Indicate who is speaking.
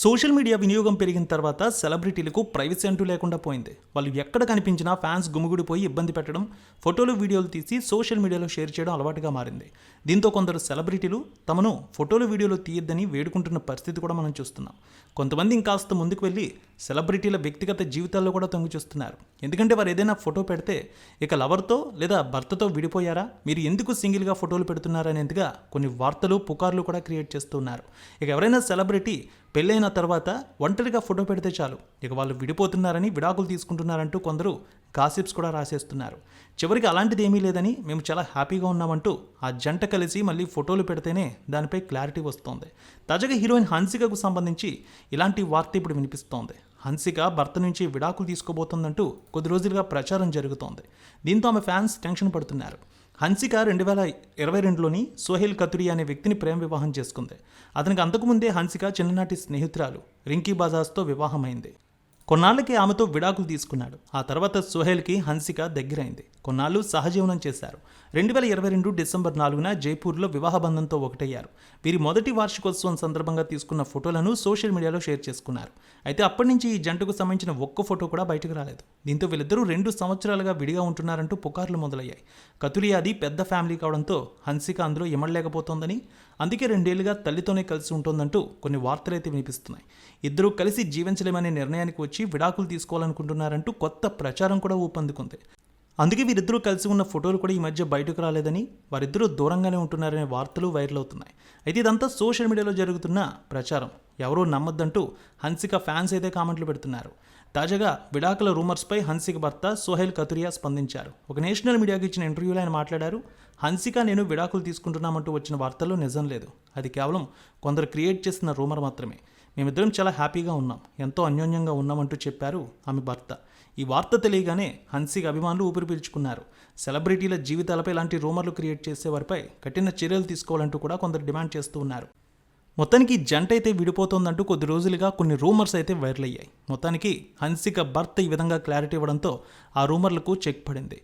Speaker 1: Social media వినియోగం పెరిగిన తర్వాత సెలబ్రిటీలకు ప్రైవసీ అంటూ లేకుండా పోయింది. వాళ్ళు ఎక్కడ కనిపించినా ఫ్యాన్స్ గుమిగుడిపోయి ఇబ్బంది పెట్టడం ఫోటోలు వీడియోలు తీసి సోషల్ మీడియాలో షేర్ చేయడం అలవాటుగా మారింది. దీంతో కొందరు సెలబ్రిటీలు తమను ఫోటోలు వీడియోలు తీయొద్దని వేడుకుంటున్న పరిస్థితి కూడా మనం చూస్తున్నాం. కొంతమంది ఇంకాస్త ముందుకు వెళ్ళి సెలబ్రిటీల వ్యక్తిగత జీవితాల్లో కూడా తొంగి చూస్తున్నారు. ఎందుకంటే వారు ఏదైనా ఫోటో పెడితే ఇక లవర్తో లేదా భర్తతో విడిపోయారా? మీరు ఎందుకు సింగిల్గా ఫోటోలు పెడుతున్నారనేదిగా కొన్ని వార్తలు పుకార్లు కూడా క్రియేట్ చేస్తున్నారు ఇక ఎవరైనా సెలబ్రిటీ పెళ్ళైన తర్వాత ఒంటరిగా ఫోటో పెడితే చాలు. ఇక వాళ్ళు విడిపోతున్నారని విడాకులు తీసుకుంటున్నారంటూ కొందరు గాసిప్స్ కూడా రాసేస్తున్నారు. చివరికి అలాంటిది ఏమీ లేదని మేము చాలా హ్యాపీగా ఉన్నామంటూ ఆ జంట కలిసి మళ్ళీ ఫోటోలు పెడితేనే దానిపై క్లారిటీ వస్తోంది. తాజాగా హీరోయిన్ హన్సికకు సంబంధించి ఇలాంటి వార్త ఇప్పుడు వినిపిస్తోంది. హన్సిక భర్త నుంచి విడాకులు తీసుకోబోతోందంటూ కొద్ది రోజులుగా ప్రచారం జరుగుతోంది. దీంతో ఆమె ఫ్యాన్స్ టెన్షన్ పడుతున్నారు. హన్సిక రెండు వేల ఇరవై రెండులోని సోహెల్ కతురి అనే వ్యక్తిని ప్రేమ వివాహం చేసుకుంది. అతనికి అంతకుముందే హన్సిక చిన్ననాటి స్నేహితురాలు రింకీ బజాజ్తో వివాహమైంది. కొన్నాళ్ళకి ఆమెతో విడాకులు తీసుకున్నాడు. ఆ తర్వాత సోహెల్కి హన్సిక దగ్గరైంది. కొన్నాళ్ళు సహజీవనం చేశారు. రెండు వేల ఇరవై రెండు డిసెంబర్ నాలుగున జైపూర్లో వివాహ బంధంతో ఒకటయ్యారు. వీరి మొదటి వార్షికోత్సవం సందర్భంగా తీసుకున్న ఫోటోలను సోషల్ మీడియాలో షేర్ చేసుకున్నారు. అయితే అప్పటి నుంచి ఈ జంటకు సంబంధించిన ఒక్క ఫోటో కూడా బయటకు రాలేదు. దీంతో వీళ్ళిద్దరూ రెండు సంవత్సరాలుగా విడిగా ఉంటున్నారంటూ పుకార్లు మొదలయ్యాయి. కతురియాది పెద్ద ఫ్యామిలీ కావడంతో హన్సిక అందులో ఇమడలేకపోతోందని అందుకే రెండేళ్ళుగా తల్లితోనే కలిసి ఉంటోందంటూ కొన్ని వార్తలైతే వినిపిస్తున్నాయి. ఇద్దరూ కలిసి జీవించలేమనే నిర్ణయానికి వచ్చి విడాకులు తీసుకోవాలనుకుంటున్నారంటూ కొత్త ప్రచారం కూడా ఊపందుకుంది. అందుకే వీరిద్దరూ కలిసి ఉన్న ఫోటోలు కూడా ఈ మధ్య బయటకు రాలేదని వారిద్దరూ దూరంగానే ఉంటున్నారనే వార్తలు వైరల్ అవుతున్నాయి. అయితే ఇదంతా సోషల్ మీడియాలో జరుగుతున్న ప్రచారం. ఎవరూ నమ్మొద్దంటూ హన్సిక ఫ్యాన్స్ అయితే కామెంట్లు పెడుతున్నారు. తాజాగా విడాకుల రూమర్స్పై హన్సిక భర్త సోహెల్ కతురియా స్పందించారు. ఒక నేషనల్ మీడియాకి ఇచ్చిన ఇంటర్వ్యూలో ఆయన మాట్లాడారు హన్సిక నేను విడాకులు తీసుకుంటున్నామంటూ వచ్చిన వార్తల్లో నిజం లేదు. అది కేవలం కొందరు క్రియేట్ చేసిన రూమర్ మాత్రమే. మేమిద్దరం చాలా హ్యాపీగా ఉన్నాం. ఎంతో అన్యోన్యంగా ఉన్నామంటూ చెప్పారు ఆమె భర్త. ఈ వార్త తెలియగానే హన్సిక అభిమానులు ఊపిరి పీల్చుకున్నారు. సెలబ్రిటీల జీవితాలపై ఇలాంటి రూమర్లు క్రియేట్ చేసే వారిపై కఠిన చర్యలు తీసుకోవాలంటూ కూడా కొందరు డిమాండ్ చేస్తూ ఉన్నారు. మొత్తానికి జంట అయితే విడిపోతోందంటూ కొద్ది రోజులుగా కొన్ని రూమర్స్ అయితే వైరల్ అయ్యాయి. మొత్తానికి హన్సిక భర్త ఈ విధంగా క్లారిటీ ఇవ్వడంతో ఆ రూమర్లకు చెక్ పడింది.